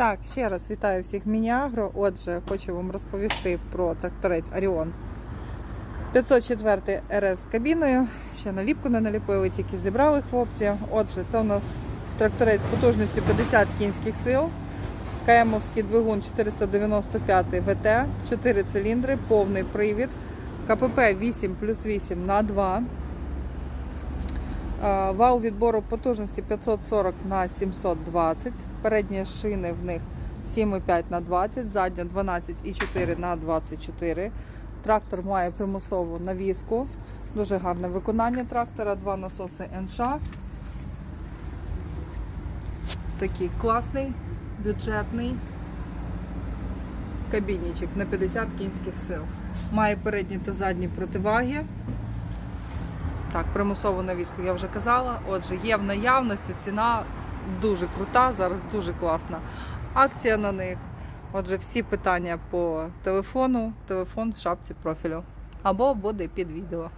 Так, ще раз вітаю всіх Мініагро. Отже, хочу вам розповісти про тракторець Аріон 504 РС кабіною. Ще наліпку не наліпили, тільки зібрали хлопці. Отже, це у нас тракторець потужністю 50 кінських сил. КМовський двигун 495 ВТ, 4 циліндри, повний привід. КПП 8 плюс 8 на 2. Е, Вал відбору потужності 540 на 720. Передні шини в них 7,5 на 20, задня 12,4 на 24. Трактор має примусову навіску. Дуже гарне виконання трактора. Два насоси НШ. Такий класний, бюджетний кабінічок на 50 кінських сил. Має передні та задні противаги. Так, примусову навіску я вже казала. Отже, є в наявності ціна дуже крута, зараз дуже класна акція на них. Отже, всі питання по телефону, телефон в шапці профілю. Або буде під відео.